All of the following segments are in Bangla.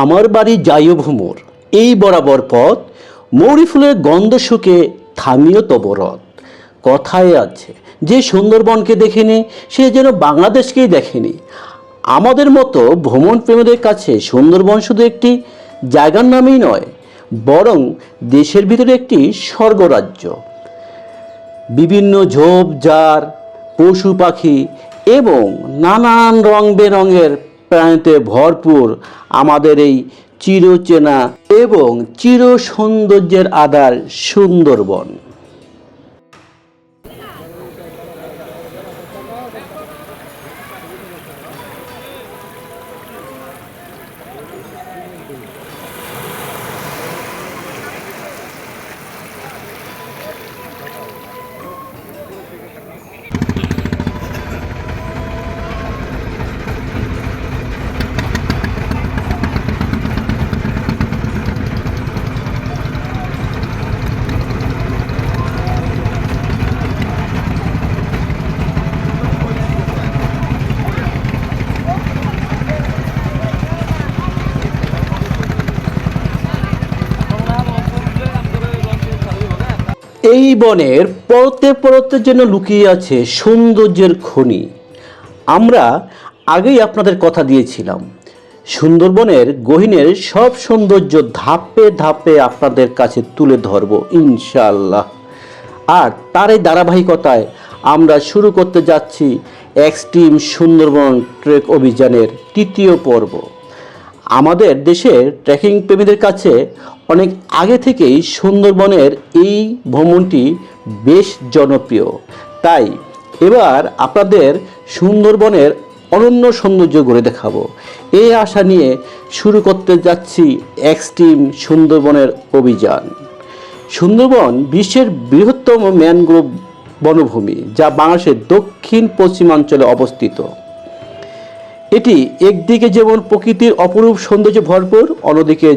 আমার বাড়ি যাইও ভ্রমর। এই বরাবর পথ, মৌরি ফুলের গন্ধ শুকে থামিও তব রথ কথায় আছে, যে সুন্দরবনকে দেখেনি, সে যেন বাংলাদেশকেই দেখেনি। আমাদের মতো ভ্রমণ প্রেমীদের কাছে সুন্দরবন শুধু একটি জায়গার নামই নয়, বরং দেশের ভিতরে একটি স্বর্গরাজ্য। বিভিন্ন ঝোপঝাড়, পশু পাখি এবং নানান রং বেরঙের প্রাণীতে ভরপুর আমাদের এই চিরচেনা এবং চির সৌন্দর্যের আধার সুন্দরবন। এই বনের পরতে পরতে যেন লুকিয়ে আছে সৌন্দর্যের খনি। আমরা আগেই আপনাদের কথা দিয়েছিলাম, সুন্দরবনের গহিনের সব সৌন্দর্য ধাপে ধাপে আপনাদের কাছে তুলে ধরব ইনশাল্লাহ আর তার এই ধারাবাহিকতায় আমরা শুরু করতে যাচ্ছি এক্সট্রিম সুন্দরবন ট্রেক অভিযানের তৃতীয় পর্ব। আমাদের দেশের ট্রেকিং প্রেমীদের কাছে অনেক আগে থেকেই সুন্দরবনের এই ভ্রমণটি বেশ জনপ্রিয়। তাই এবার আপনাদের সুন্দরবনের অনন্য সৌন্দর্য গড়ে দেখাবো। এই আশা নিয়ে শুরু করতে যাচ্ছি এক্সট্রিম সুন্দরবনের অভিযান। সুন্দরবন বিশ্বের বৃহত্তম ম্যানগ্রোভ বনভূমি, যা বাংলাদেশের দক্ষিণ পশ্চিমাঞ্চলে অবস্থিত। এটি একদিকে যেমন প্রকৃতির অপরূপ সৌন্দর্য ভরপুর, অন্যদিকে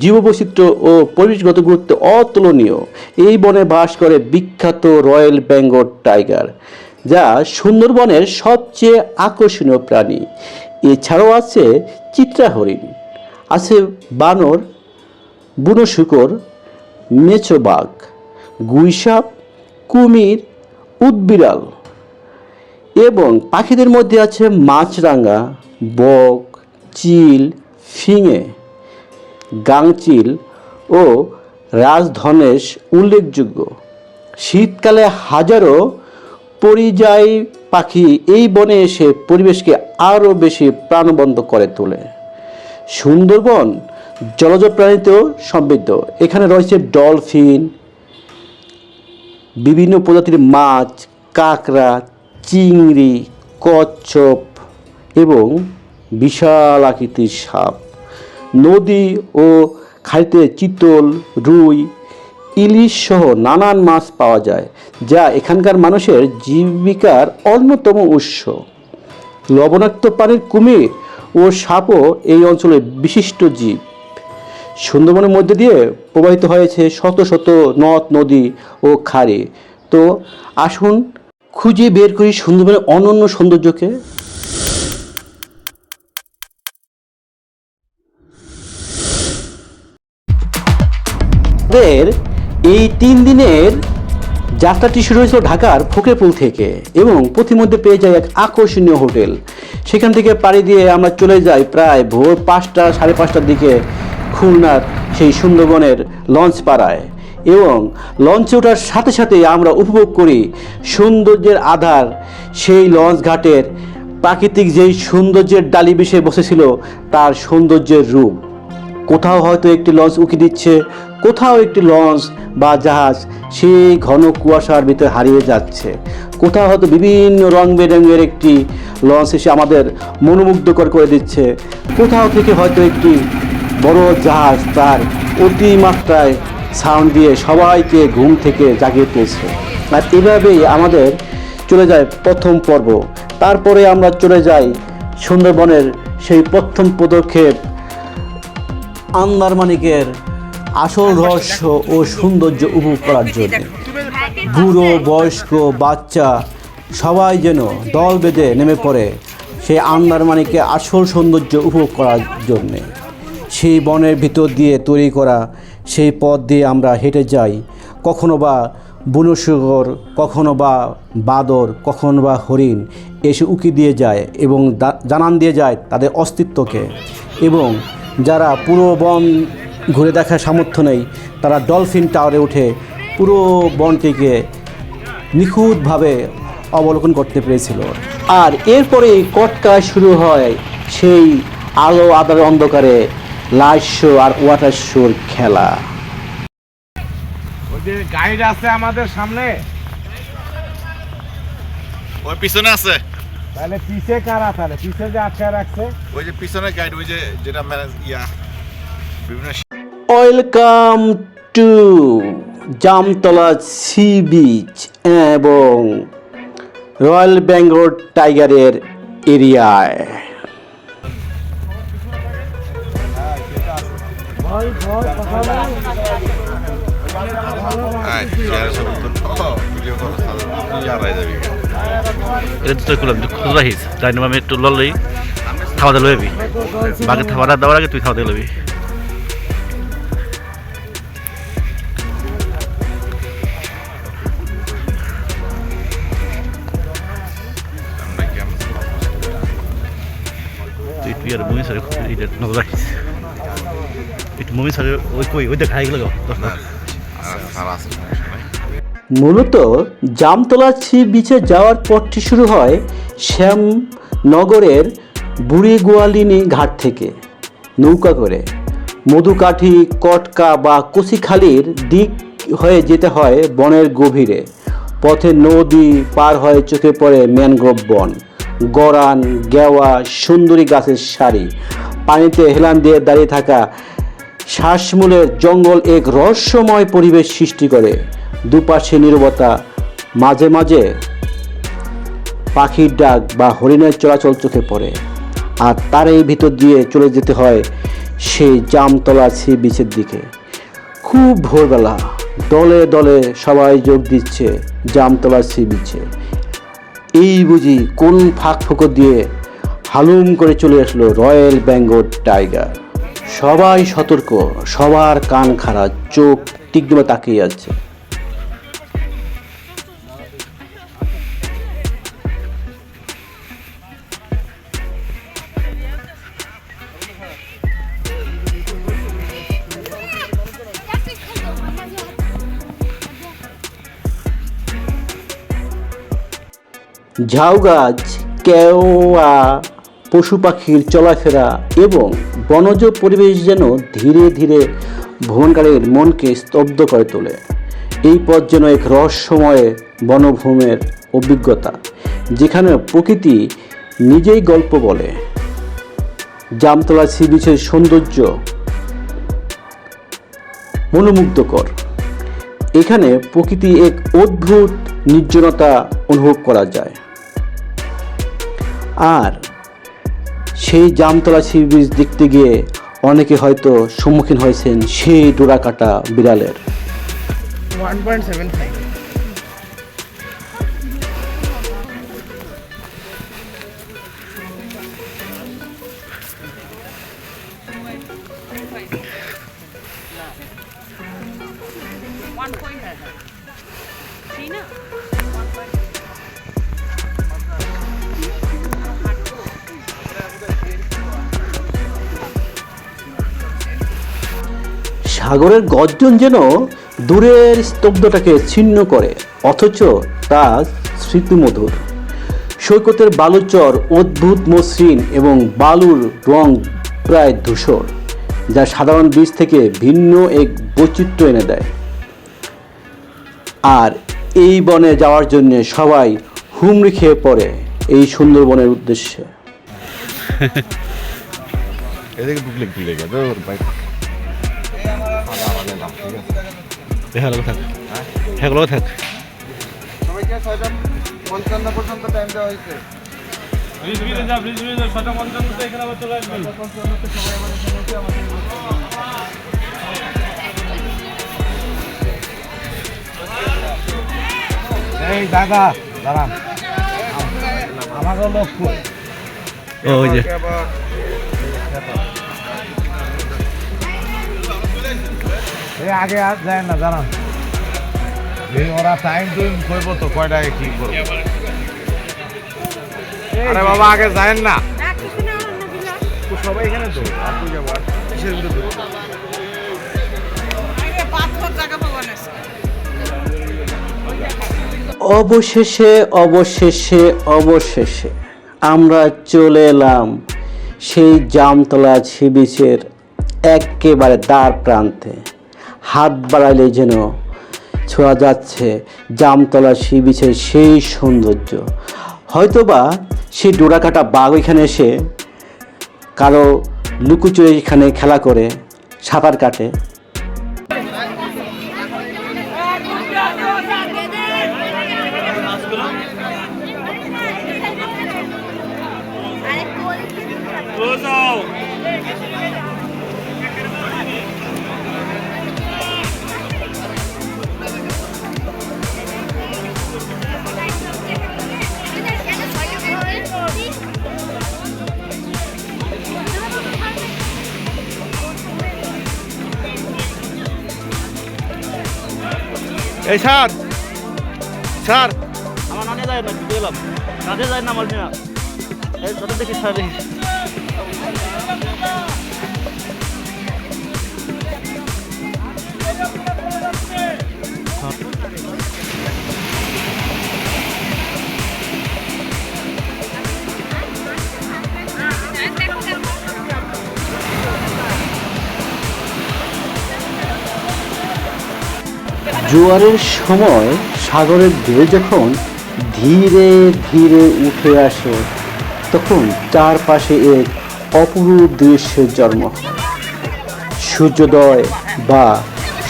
জীববৈচিত্র্য ও পরিবেশগত গুরুত্ব অতুলনীয়। এই বনে বাস করে বিখ্যাত রয়্যাল বেঙ্গল টাইগার, যা সুন্দরবনের সবচেয়ে আকর্ষণীয় প্রাণী। এছাড়াও আছে চিত্রা হরিণ আছে বানর বুনো শুকর মেছো বাঘ গুইসাপ, কুমির, উদবিড়াল এবং পাখিদের মধ্যে আছে মাছরাঙা, বক, চিল, ফিঙে। গাংচিল ও রাজধনেশ উল্লেখযোগ্য। শীতকালে হাজারো পরিযায়ী পাখি এই বনে এসে পরিবেশকে আরও বেশি প্রাণবন্ত করে তোলে। সুন্দরবন জলজ প্রাণীতেও সমৃদ্ধ। এখানে রয়েছে ডলফিন, বিভিন্ন প্রজাতির মাছ, কাঁকড়া, চিংড়ি, কচ্ছপ এবং বিশাল আকৃতির সাপ। নদী ও খাইতে চিতল, রুই, ইলিশ সহ নানান মাছ পাওয়া যায়, যা এখানকার মানুষের জীবিকার অন্যতম উৎস। লবণাক্ত পানির কুমির ও সাপও এই অঞ্চলের বিশিষ্ট জীব। সুন্দরবনের মধ্যে দিয়ে প্রবাহিত হয়েছে শত শত নদ, নদী ও খাড়ি। তো আসুন খুঁজে বের করি সুন্দরবনের অনন্য সৌন্দর্যকে। আমাদের এই তিন দিনের যাত্রাটি শুরু হয়েছিল ঢাকার ফকিরপুল থেকে এবং পথিমধ্যে পেয়ে যাই এক আকর্ষণীয় হোটেল। সেখান থেকে পাড়ি দিয়ে আমরা চলে যাই প্রায় ভোর পাঁচটা, সাড়ে পাঁচটার দিকে খুলনার সেই সুন্দরবনের লঞ্চ পাড়ায় এবং লঞ্চে ওঠার সাথে সাথে আমরা উপভোগ করি সৌন্দর্যের আধার সেই লঞ্চ ঘাটের প্রাকৃতিক যেই সৌন্দর্যের ডালি বিষয়ে বসেছিল তার সৌন্দর্যের রূপ। কোথাও হয়তো একটি লঞ্চ উঁকি দিচ্ছে কোথাও একটি লঞ্চ বা জাহাজ সেই ঘন কুয়াশার ভিতরে হারিয়ে যাচ্ছে। কোথাও হয়তো বিভিন্ন রং বেরঙের একটি লঞ্চ এসে আমাদের মনোমুগ্ধকর করে দিচ্ছে। কোথাও থেকে হয়তো একটি বড় জাহাজ তার অতিমাত্রায় সাউন্ড দিয়ে সবাইকে ঘুম থেকে জাগিয়ে তুলছে। আর এভাবেই আমাদের চলে যায় প্রথম পর্ব। তারপরে আমরা চলে যাই সুন্দরবনের সেই প্রথম পদক্ষেপ আন্দারমানিকের আসল রহস্য ও সৌন্দর্য উপভোগ করার জন্য। বুড়ো বয়স্ক বাচ্চা সবাই যেন দল বেঁধে নেমে পড়ে সেই আন্দারমানিকে আসল সৌন্দর্য উপভোগ করার জন্যে। সেই বনের ভিতর দিয়ে তৈরি করা সেই পথ দিয়ে আমরা হেঁটে যাই। কখনো বা বুনশুকর কখনো বা বাদর কখনো বা হরিণ এসে উকি দিয়ে যায় এবং জানান দিয়ে যায় তাদের অস্তিত্বকে। এবং যারা পুরো বন ঘুরে দেখার সামর্থ্য নেই। তারা ডলফিন টাওয়ারে উঠে পুরো বনটিকে নিখুঁতভাবে অবলোকন করতে পেরেছিল। আর এরপরে কটকা শুরু হয় সেই আলো আদার অন্ধকারে লাইট শো আর ওয়াটার শোর খেলা। ওই যে গাইড আছে আমাদের সামনে। ওই পিছনে আছে। তাহলে পিছে কারা তাহলে? পিছে যে আটকে রাখছে। ওই যে পিছনে গাইড ওই যে যেটা ম্যানেজ ইয়া বিভিন্ন welcome to Jamtala sea beach এবং রয়্যাল বেঙ্গল টাইগারের এরিয়ায়। একটু লড়লেই খাওয়া দাওয়া লবি বাকি খাওয়া দেওয়ার আগে তুই খাওয়া দাওয়া লবি নজর রাখিস। একটু ওই কই, ওই দেখ গেল মূলত জামতলা সি বিচে যাওয়ার পথটি শুরু হয় শ্যামনগরের বুড়ি গোয়ালিনী ঘাট থেকে। নৌকা করে। মধুকাঠি, কটকা বা কচিখালির দিক হয়ে যেতে হয় বনের গভীরে। পথে নদী পার হয়ে চোখে পড়ে ম্যানগ্রোভ বন। গরান, গেওয়া, সুন্দরী গাছের সারি। পানিতে হেলান দিয়ে দাঁড়িয়ে থাকা শ্বাসমূলের জঙ্গল এক রহস্যময় পরিবেশ সৃষ্টি করে। দুপাশে নীরবতা, মাঝে মাঝে পাখির ডাক বা হরিণের চলাচল চোখে পড়ে। আর তার এই ভিতর দিয়ে চলে যেতে হয় সেই জামতলা সি বিচের দিকে। খুব ভোরবেলা, দলে দলে সবাই যোগ দিচ্ছে জামতলা সি বিচে। এই বুঝি কোন ফাঁক ফোকর দিয়ে হালুম করে চলে আসলো রয়্যাল বেঙ্গল টাইগার? সবাই সতর্ক, সবার কান খারাপ চোখ তীক্ষ্ণ তাকিয়ে আছে। ঝাউ গাছ, কেওয়া, পশু পাখির চলাফেরা এবং বনজ পরিবেশ যেন ধীরে ধীরে ভ্রমণকারীর মনকে স্তব্ধ করে তোলে। এই পথ যেন এক রহস্যময় বনভূমের অভিজ্ঞতা, যেখানে প্রকৃতি নিজেই গল্প বলে। জামতলা সি বিচের সৌন্দর্য মনোমুগ্ধকর। এখানে প্রকৃতি এক অদ্ভুত নির্জনতা অনুভব করা যায়। আর সেই জামতলা সি বিচ দেখতে গিয়ে অনেকে হয়তো সম্মুখীন হয়েছেন সেই ডোরাকাটা বিড়ালের। ওয়ান পয়েন্ট সেভেন ফাইভ সাগরের গর্জন যেন দূরের স্তব্ধটাকে ছিন্ন করে, অথচ তা স্মৃতিমধুর। সৈকতের বালুচর অদ্ভুত মসৃণ এবং বালুর রং প্রায় ধূসর, যা সাধারণ বীজ থেকে ভিন্ন এক বৈচিত্র্য এনে দেয়। আর এই বনে যাওয়ার জন্য সবাই হুমড়ি খেয়ে পড়ে এই সুন্দরবনের উদ্দেশ্যে। এদিকে ঢুকলে কি লেগে তো ভাই হ্যাঁ লোক থাক। হ্যাঁ থাক সবাইকে ছয়টা পঞ্চান্ন পর্যন্ত টাইম দেওয়া হয়েছে। এই দাদা দাঁড়ান আমাকে লোক কই? ও ওই যে। এ আগে আর যায় না জানান এই ওরা টাইম টুইম করব তো কয়টাকে কি করব? আরে বাবা আগে যায় না। সবাই এখানে তো? অবশেষে অবশেষে অবশেষে আমরা চলে এলাম সেই জামতলা সি বিচের একেবারে দ্বার প্রান্তে। হাত বাড়াইলে যেন ছোঁয়া যাচ্ছে জামতলা সি বিচের সেই সৌন্দর্য। হয়তোবা সেই ডোরাকাটা বাঘ এখানে এসে কারও লুকুচুরে এখানে খেলা করে, সাঁতার কাটে। এই স্যার স্যার। আমার নানি যায় না গেলাম কাজে যায় না আমার এই দেখি স্যার। জোয়ারের সময় সাগরের ঢেউ যখন ধীরে ধীরে উঠে আসে, তখন চারপাশে এক অপরূপ দৃশ্যের জন্ম। সূর্যোদয় বা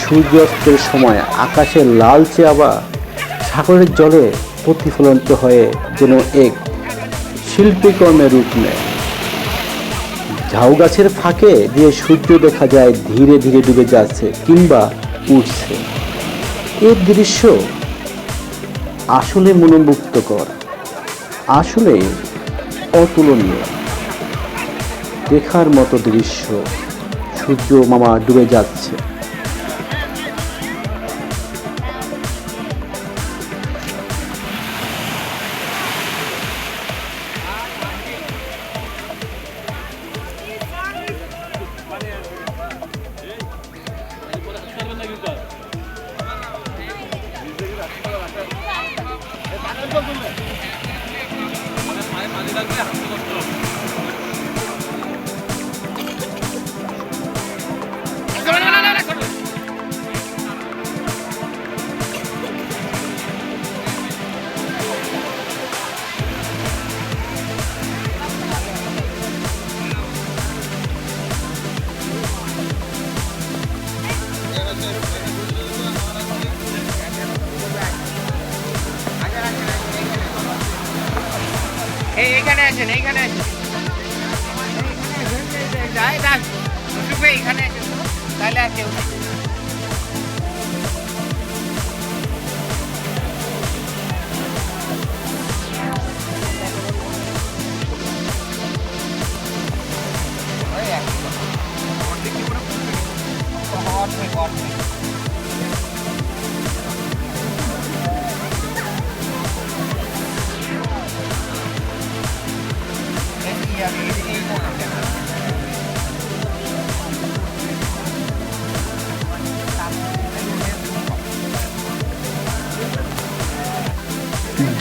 সূর্যাস্তের সময় আকাশে লালচে আবার সাগরের জলে প্রতিফলন্ত হয়ে যেন এক শিল্পীকর্মের রূপ নেয় ঝাউ গাছের ফাঁকে দিয়ে সূর্য দেখা যায় ধীরে ধীরে ডুবে যাচ্ছে কিংবা উঠছে এই দৃশ্য আসলে মনোমুগ্ধকর আসলে অতুলনীয়। দেখার মতো দৃশ্য সূর্য মামা ডুবে যাচ্ছে।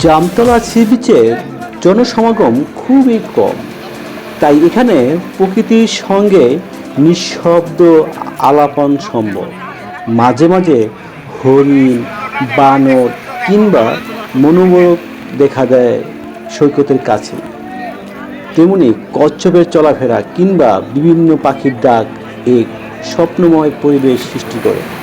জামতলা সি বিচের জনসমাগম খুবই কম। তাই এখানে প্রকৃতির সঙ্গে নিঃশব্দ আলাপন সম্ভব। মাঝে মাঝে হরিণ, বানর কিংবা মনোমোরক দেখা দেয় সৈকতের কাছে। তেমনি কচ্ছপের চলাফেরা কিংবা বিভিন্ন পাখির ডাক এক স্বপ্নময় পরিবেশ সৃষ্টি করে।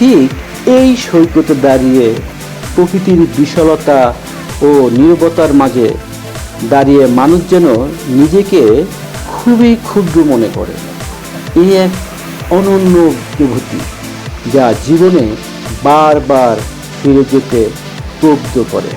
ঠিক এই সৈকতে দাঁড়িয়ে প্রকৃতির বিশালতা ও নিরবতার মাঝে দাঁড়িয়ে মানুষ যেন নিজেকে খুবই ক্ষুদ্র মনে করে। এই এক অনন্য অনুভূতি যা জীবনে বারবার ফিরে যেতে প্রব্ধ করে।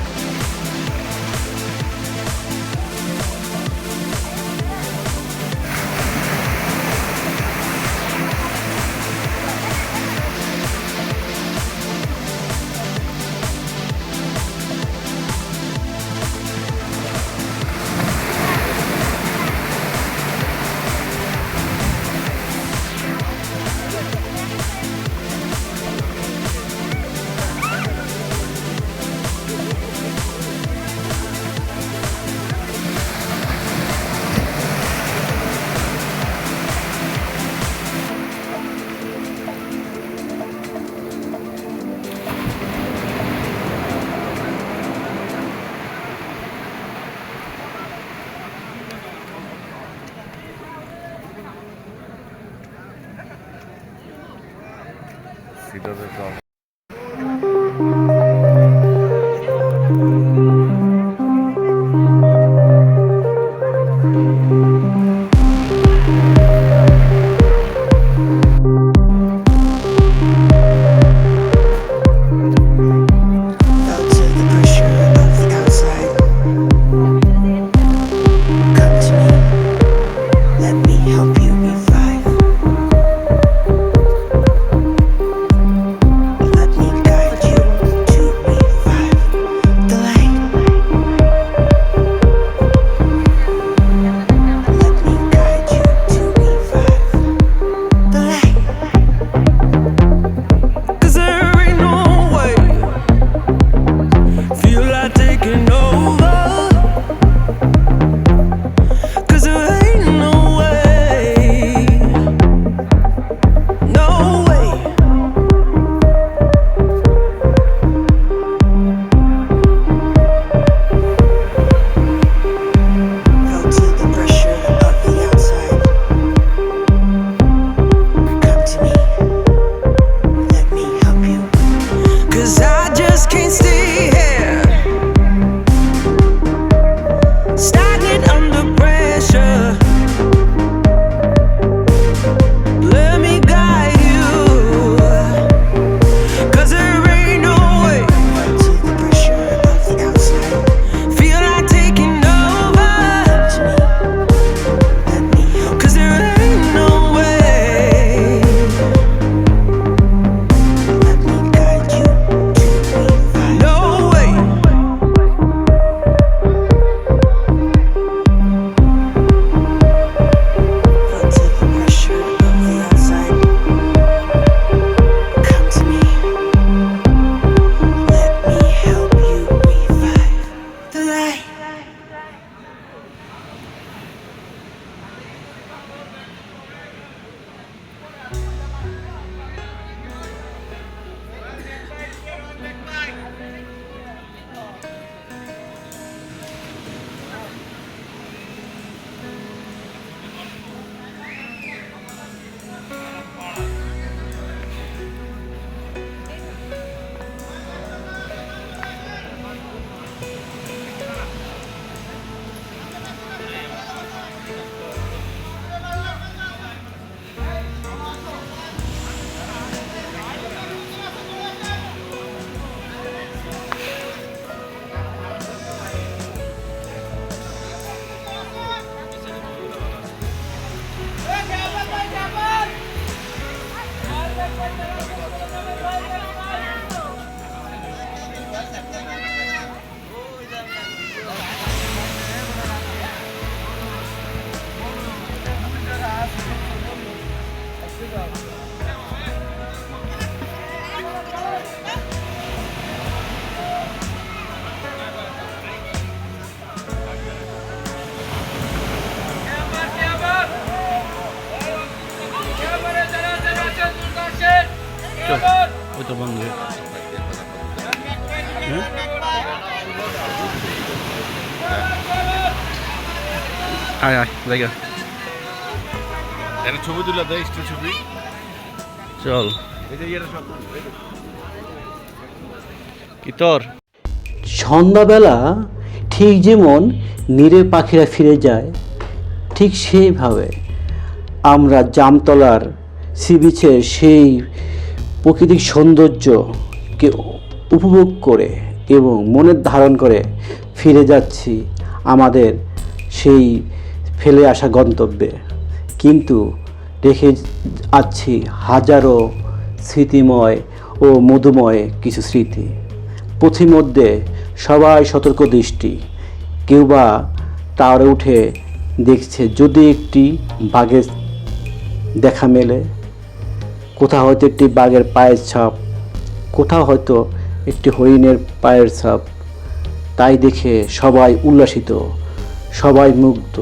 আয় আয় দেখা এটা ছবি তুলে দেয় স্টিল ছবি। চল। কি তোর? সন্ধ্যাবেলা ঠিক যেমন নীরে পাখিরা ফিরে যায় ঠিক সেইভাবে আমরা জামতলার সি বিচের সেই প্রাকৃতিক সৌন্দর্যকে উপভোগ করে এবং মনের ধারণ করে ফিরে যাচ্ছি আমাদের সেই ফেলে আসা গন্তব্যে। কিন্তু রেখে যাচ্ছি হাজারো স্মৃতিময় ও মধুময় কিছু স্মৃতি। পথিমধ্যে সবাই সতর্ক দৃষ্টি। কেউ বা টাওয়ারে উঠে দেখছে যদি একটি বাঘের দেখা মেলে। কোথাও হয়তো একটি বাঘের পায়ের ছাপ, কোথাও হয়তো একটি হরিণের পায়ের ছাপ। তাই দেখে সবাই উল্লাসিত, সবাই মুগ্ধ।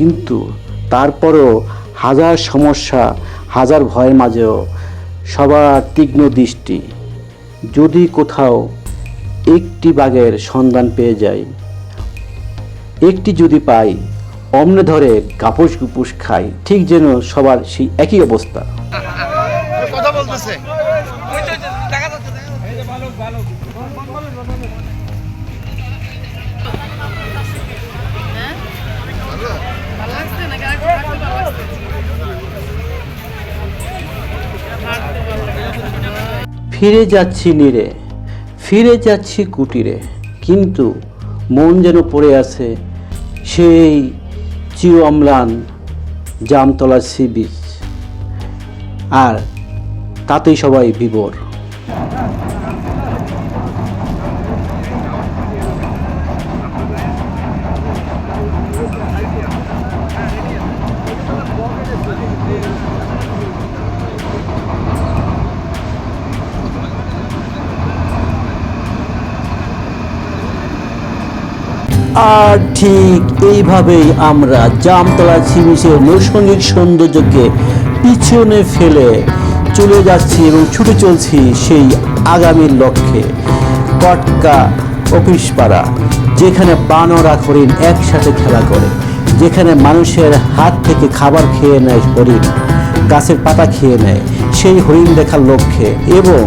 কিন্তু তারপরেও হাজার সমস্যা, হাজার ভয়ের মাঝেও সবার তীক্ষ্ণ দৃষ্টি। যদি কোথাও একটি বাঘের সন্ধান পেয়ে যাই, একটি যদি পাই, অমনে ধরে গাপুস গুপুস খাই, ঠিক যেন সবার সেই একই অবস্থা। কথা বলতেছে। ফিরে যাচ্ছি নিরে, ফিরে যাচ্ছি কুটিরে। কিন্তু মন যেন পড়ে আছে সেই চিউ অম্লান জামতলা সি বিচ। আর তাতেই সবাই বিবর আর ঠিক এইভাবেই আমরা জামতলা সিবিসের নৈসর্গিক সৌন্দর্যকে পিছনে ফেলে চলে যাচ্ছি এবং ছুটে চলছি সেই আগামীর লক্ষ্যে কটকা অফিস পাড়া, যেখানে বানরা হরিণ একসাথে খেলা করে, যেখানে মানুষের হাত থেকে খাবার খেয়ে নেয় হরিণ, গাছের পাতা খেয়ে নেয়, সেই হরিণ দেখার লক্ষ্যে এবং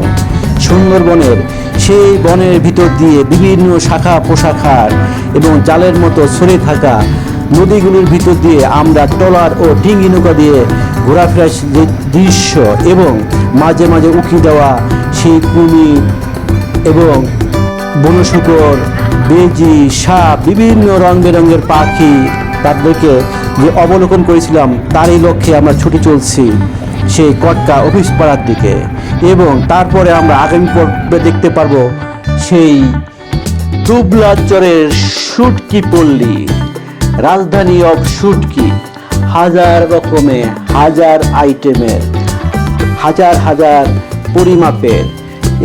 সুন্দরবনের সেই বনের ভিতর দিয়ে বিভিন্ন শাখা পোশাখার এবং জালের মতো ছড়ে থাকা নদীগুলির ভিতর দিয়ে আমরা ট্রলার ও ডিঙ্গি নৌকা দিয়ে ঘোরাফেরার দৃশ্য এবং মাঝে মাঝে উকি দেওয়া সেই কুমির এবং বনশুকর, বেজি, সাপ, বিভিন্ন রং বেরঙের পাখি তাদেরকে যে অবলোকন করেছিলাম, তারই লক্ষ্যে আমরা ছুটে চলছি। সেই কটকা অফিস পাড়ার দিকে। এবং তারপরে আমরা আগামী পর্বে দেখতে পারব সেই দুবলাচরের সুটকি পল্লী, রাজধানী অফ সুটকি হাজার রকমের হাজার আইটেমের, হাজার হাজার পরিমাপের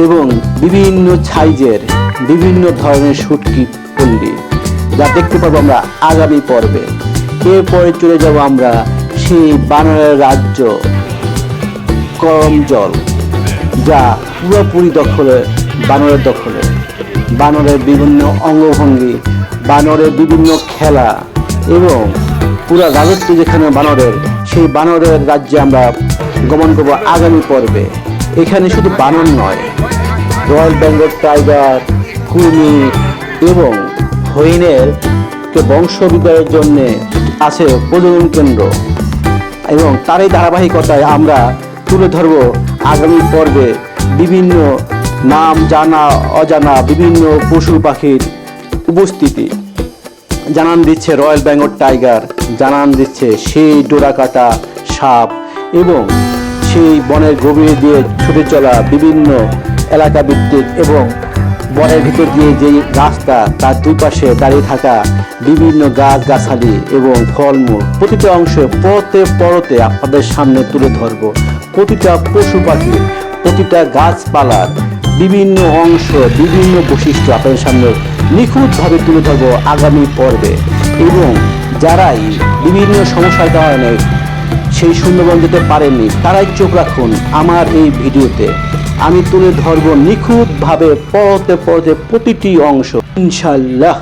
এবং বিভিন্ন সাইজের বিভিন্ন ধরনের শুটকি পল্লী যা দেখতে পাবো আমরা আগামী পর্বে। এরপরে চলে যাব আমরা সেই বানরের রাজ্য করম জল, যা পুরোপুরি দখলে, বানরের দখলে। বানরের বিভিন্ন অঙ্গভঙ্গি, বানরের বিভিন্ন খেলা এবং পুরো রাজত্ব যেখানে বানরের, সেই বানরের রাজ্যে আমরা গমন করব আগামী পর্বে। এখানে শুধু বানর নয়, রয়্যাল বেঙ্গল টাইগার কুমির এবং হরিণের কে বংশবিদ্যার জন্য আছে প্রজনন কেন্দ্র। এবং তারই ধারাবাহিকতায় আমরা তুলে ধরব আগামী পর্বে বিভিন্ন নাম জানা, অজানা বিভিন্ন পশু পাখির উপস্থিতি। জানান দিচ্ছে রয়্যাল বেঙ্গল টাইগার, জানান দিচ্ছে সেই ডোরাকাটা সাপ এবং সেই বনের গভীরে দিয়ে ছুটে চলা বিভিন্ন এলাকা ভিত্তিক এবং বনের ভিতর দিয়ে যেই রাস্তা, তার দুই পাশে দাঁড়িয়ে থাকা বিভিন্ন গাছ গাছালি এবং ফলমূল। প্রতিটা অংশে পরতে পরতে আপনাদের সামনে তুলে ধরব। প্রতিটা পশু পাখির প্রতিটা গাছপালার বিভিন্ন অংশ, বিভিন্ন বৈশিষ্ট্য আপনাদের সামনে নিখুঁতভাবে তুলে ধরবো আগামী পর্বে। এবং যারাই বিভিন্ন সমস্যার কারণে সেই সুন্দরবন যেতে পারেননি, তারাই চোখ রাখুন আমার এই ভিডিওতে। আমি তুলে ধরবো নিখুঁতভাবে পরতে পরতে প্রতিটি অংশ। ইনশাল্লাহ